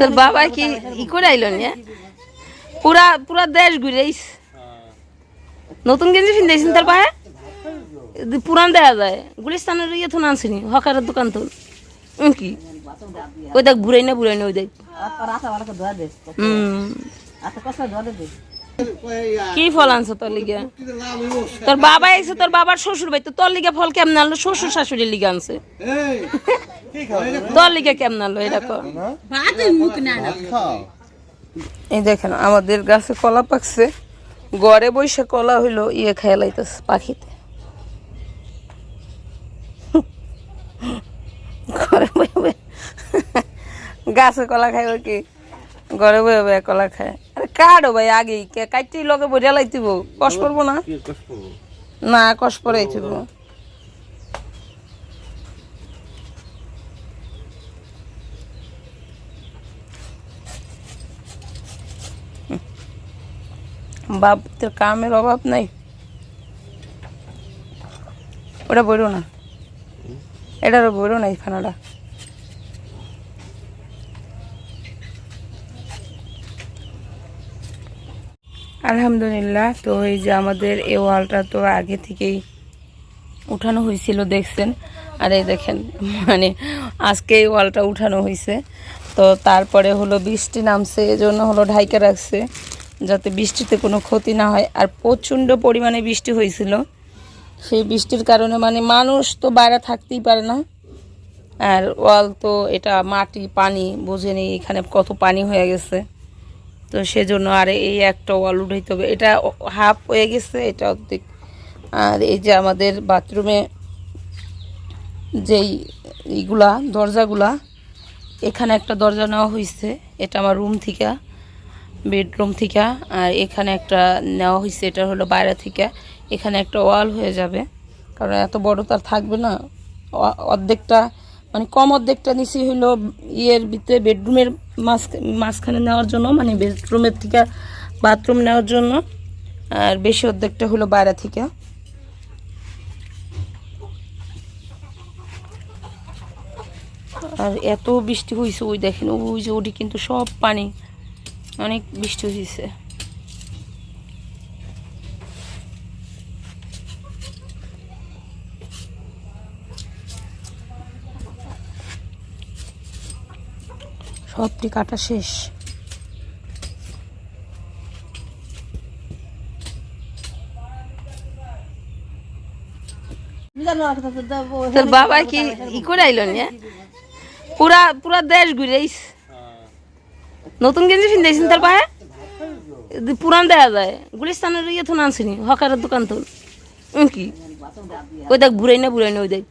তোর বাবা কি ই করে আইল না পুরা পুরা দেশ ঘুরে নতুন গেঞ্জি ফিনতেছেন তার পায়ে পুরান দেয়া যায়। গুলিস্তানের ইয়ে তো আনছিনি হকারের দোকান তো। উম কি? ওই দেখ বুড়াই না বুড়াই না ওই দেখ। হুম। কি ফল আনছো তোর লিগে? তোর বাবা আইছে তোর বাবার শ্বশুর ভাই তো তোর লিগে ফল কেমন আনলো? শ্বশুর শাশুড়ির লিগে আনছে। তোর লিগে কেমন আনলো? এটা এই দেখেন আমাদের গাছে কলা পাকছে। গড়ে বসে কলা হইল ইয়ে খেয়ে লাইতেছে পাখিতে। ঘরে বয়ে বয়ে গাছে কলা খাইব কি? ঘরে বয়ে বয়ে কলা খায়। কাটো ভাই আগে কে কাটতে লগে বইয়া লাইতিব। কষ করব না? না কষ পরেই থিব। বাপ তোর কামের অভাব নাই? ওটা বইরো না। এটারও বইরো না এই খানাটা। আলহামদুলিল্লাহ, তো এই যে আমাদের এই ওয়ালটা তো আগে থেকেই উঠানো হয়েছিল, দেখছেন? আর এই দেখেন মানে আজকে এই ওয়ালটা উঠানো হয়েছে। তো তারপরে হলো বৃষ্টি নামছে, এজন্য হলো ঢাইকা রাখছে, যাতে বৃষ্টিতে কোনো ক্ষতি না হয়। আর প্রচণ্ড পরিমাণে বৃষ্টি হয়েছিল। সেই বৃষ্টির কারণে মানে মানুষ তো বাইরে থাকতেই পারে না। আর ওয়াল তো এটা মাটি, পানি, বোঝেনি এখানে কত পানি হয়ে গেছে। তো সেজন্য আর এই একটা ওয়াল উঠাইতে হবে। এটা হাফ হয়ে গেছে, এটা অর্ধেক। আর এই যে আমাদের বাথরুমে যেই এইগুলা, দরজাগুলা, এখানে একটা দরজা নেওয়া হয়েছে এটা আমার রুম থেকে, বেডরুম থেকে, আর এখানে একটা নেওয়া হয়েছে এটা হলো বাইরে থেকে। এখানে একটা ওয়াল হয়ে যাবে, কারণ এত বড় তো আর থাকবে না। অর্ধেকটা মানে কম অর্ধেকটা নিচে হইল ইয়ের ভিতরে বেডরুমের মাঝ মাঝখানে নেওয়ার জন্য মানে বেডরুমের থেকে বাথরুম নেওয়ার জন্য, আর বেশি অর্ধেকটা হলো বাইরে থেকে। আর এত বৃষ্টি হয়েছে ওই দেখেন, ওই যে ওটি কিন্তু সব পানি, অনেক বৃষ্টি হয়েছে সবটি কাটা শেষ। তোর বাবা কি ই করে আইলো না পুরা পুরা দেশ ঘুরে নতুন গেঞ্জি ফিনতেছেন তার পায়ে পুরান দেয়া যায়। গুলিস্তানের ইয়ে তো আনছিনি হকারের দোকান তো। উম কি? ওই দেখ ঘুরাই না ঘুরাই না ওই দেখ।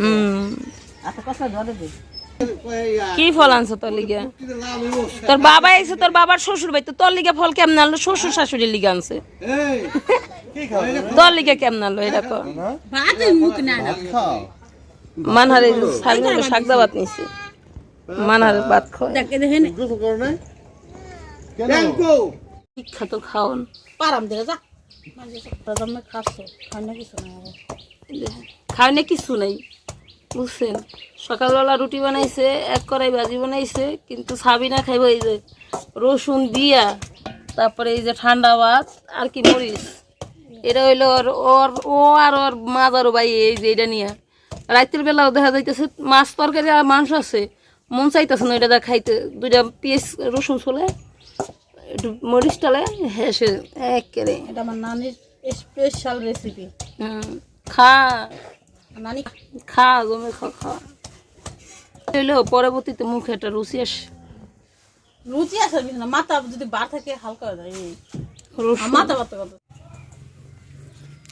হুম। কি ফল আনছো তোর লিগে? তোর বাবা আইছে তোর বাবার শ্বশুর বাড়ি তো তোর লিগে ফল কেমন আনলো? শ্বশুর শাশুড়ির লিগে আনছে। তোর লিগে কেমন আনলো? এটা কর মানহারে শাক শাকদা ভাত নিছে। মানহারে ভাত খায়। বিখ্যাত খাওন পারাম দিলে যা। কিছু খাওয়া কিছু নাই। বুঝছেন? সকালবেলা রুটি বানাইছে এক কড়াই ভাজি বানাইছে কিন্তু সাবিনা খাইব এই যে রসুন দিয়া তারপরে এই যে ঠান্ডা ভাত আর কি মরিচ। এটা হইল ওর ওর ও আর ওর মাজারও ভাই এই যে এটা নিয়ে। রাতের বেলাও দেখা যাইতেছে মাছ তরকারি আর মাংস আছে। মন চাইতেছে না এটা খাইতে দুইটা পিস রসুন চলে একটু মরিচ টালে হেসে একেবারে এটা আমার নানির স্পেশাল রেসিপি হুম, খা। নানি খা গমে খা খা। হইল পরবর্তীতে মুখে একটা রুচি আসে। রুচি না মাথা যদি বার থাকে হালকা হয়ে যায় মাথা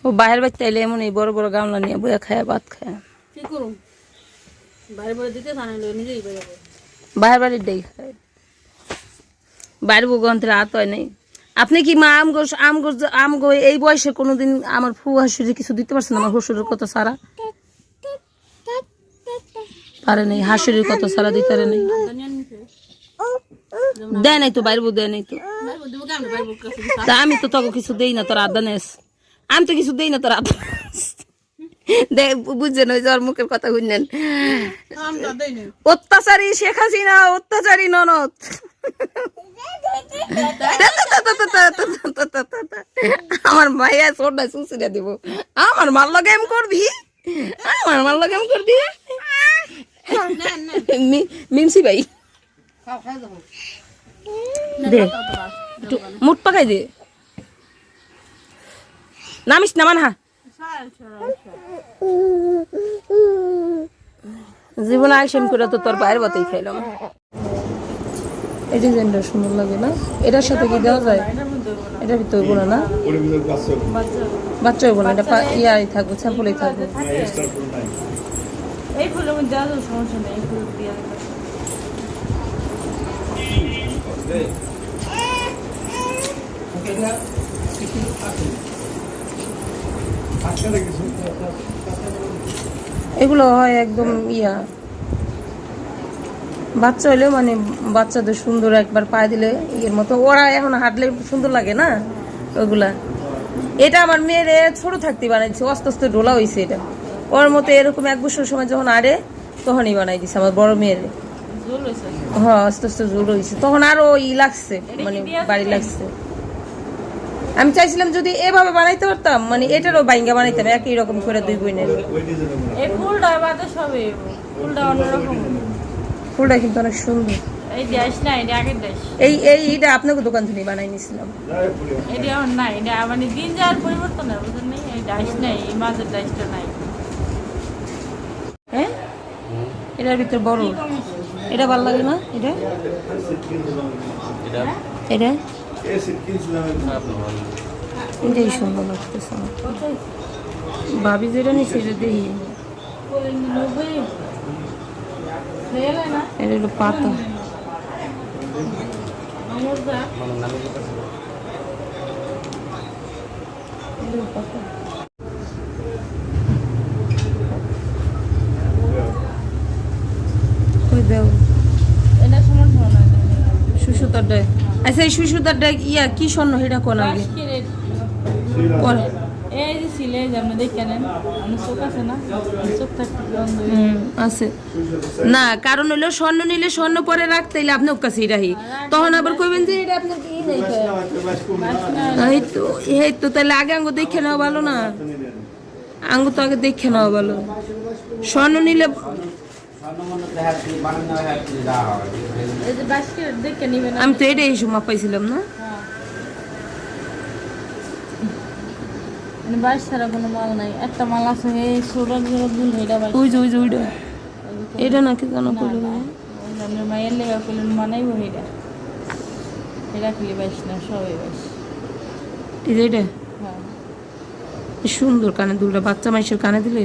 ও বাইরের বাচ্চা এলে এমন এই বড় বড় গামলা নিয়ে বইয়া খায় ভাত খায়। কি করুন বাইরে বাইরে দিতে জানে নিজেই বেরো বাইরের বাড়ির ডেই খায়। বাইরের গন্থের হাত হয় নাই। আপনি কি মা আম গোস আম গোস আম গো এই বয়সে কোনোদিন আমার ফু হাসুরে কিছু দিতে পারছেন আমার শ্বশুরের কথা সারা পারে নাই হাসুরের কত সারা দিতে পারে নাই দেয় নাই তো বাইরে দেয় নাই তো তা আমি তো তোকে কিছু দেই না তোর আদা নেস আমি তো কিছু দেই না তোর আদা বুঝছেন ওই যার মুখের কথা শুনলেন অত্যাচারী শেখ হাসিনা অত্যাচারী ননদ আমার ভাইয়া ছোটটা সুসিরা দিব আমার মাল গেম করবি আমার মাল গেম করবি মিমসি ভাই। দে। মুট পাকাই দে। নামিস না মান হা জীবনে আইসেম করে তো তোর বাইরে বাতেই খাইলাম। এই ডিজাইনটা সুন্দর লাগে না? এটার সাথে কি দেওয়া যায়? এটার ভিতরে বলে না? বাচ্চা। না এটা ইয়াই থাকবে স্যাম্পলেই থাকবে এই ফুলের মধ্যে সমস্যা নেই দিয়ে এগুলো হয় একদম ইয়া। বাচ্চা হইলেও মানে বাচ্চাদের সুন্দর একবার পায়ে দিলে ইয়ের মতো। ওরা এখন হাঁটলে সুন্দর লাগে না ওগুলা? এটা আমার মেয়ের ছোট থাকতে বানাইছে আস্তে আস্তে ডোলা হয়েছে এটা। ওর মতো এরকম এক বছর সময় যখন আরে তখনই বানাই দিছে আমার বড় মেয়ের। হ্যাঁ আস্তে আস্তে জোর হয়েছে। তখন আরও ই লাগছে মানে বাড়ি লাগছে। আমি চাইছিলাম যদি এভাবে বানাইতে পারতাম মানে এটারও বাইঙ্গা বানাইতাম একই রকম করে দুই বোনের। ফুলটা কিন্তু অনেক সুন্দর। এই এটা এই এইটা আপনাকে দোকান থেকে বানাই নিছিলাম। এটা নাই এটা মানে দিন যাওয়ার পরিবর্তন বুঝলেন এই ডাইস নাই এই ডাইসটা নাই হ্যাঁ এটার ভিতরে বড়। এটা ভালো লাগে না? এটা? এটা? এটাই সুন্দর লাগতেছে আমার। ভাবি যেটা নিচ্ছে এটা দেখি। না এটা হলো পাতা। এটা হলো পাতা। এই সুসুতার ডাই ইয়া কি স্বর্ণ এটা কোন আগে পরে। এই যে যে আপনি দেখে নেন চোখ আছে না? চোখ হয়ে আছে। না কারণ হলো স্বর্ণ নিলে স্বর্ণ পরে রাখতে হইলে আপনি কাছে রাহি তখন আবার কইবেন যে এটা আপনার কি নাই এই তো এই তো তাহলে আগে আঙ্গু দেখে নেওয়া ভালো না? আঙ্গু তো আগে দেখে নেওয়া ভালো। স্বর্ণ নিলে আমি তো এটাই সময় পাইছিলাম না? মানে বাইশ ছাড়া কোনো মাল নাই। একটা মাল আছে দুল বাইশ ওই যে ওই যে ওইটা। এটা নাকি করল? মায়ের লেগা করলেন মানাইব এটা। এটা খালি বাইশ না সবাই বাইশ। এই যে এটা? হ্যাঁ। সুন্দর কানে দুলটা বাচ্চা মাইসের কানে দিলে?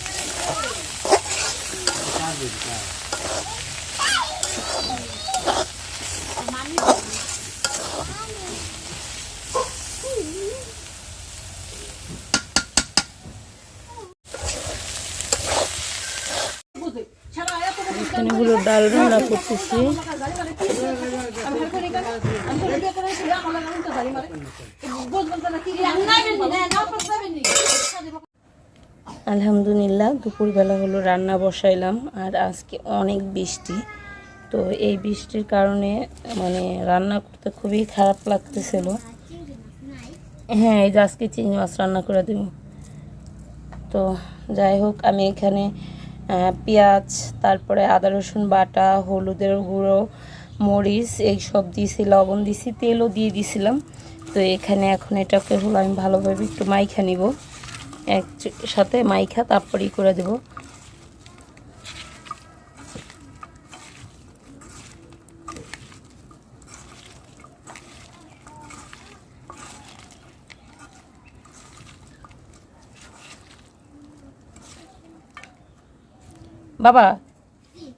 এখানে হলো ডাল রান্না করতেছি। আলহামদুলিল্লাহ, দুপুরবেলা হলো রান্না বসাইলাম আর আজকে অনেক বৃষ্টি। তো এই বৃষ্টির কারণে মানে রান্না করতে খুবই খারাপ লাগতেছিল। হ্যাঁ এই যে আজকে চিংড়ি মাছ রান্না করে দেব। তো যাই হোক, আমি এখানে পেঁয়াজ, তারপরে আদা, রসুন বাটা, হলুদের গুঁড়ো, মরিচ, এই সব দিয়েছি, লবণ দিয়েছি, তেলও দিয়ে দিয়েছিলাম তো এখানে এখন এটাকে হলো আমি ভালোভাবে একটু মাইখা নিব। এক সাথে মাইখা তারপরেই করে দেব। বাবা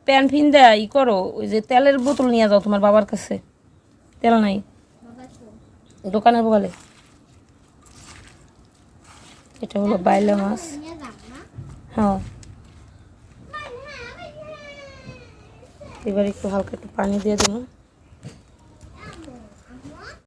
প্যান ফিন দেয়া ই করো ওই যে তেলের বোতল নিয়ে যাও তোমার বাবার কাছে। তেল নাই? দোকানের বলে এটা হলো বাইলা মাছ। হ্যাঁ। এবার একটু হালকা একটু পানি দিয়ে দিলাম।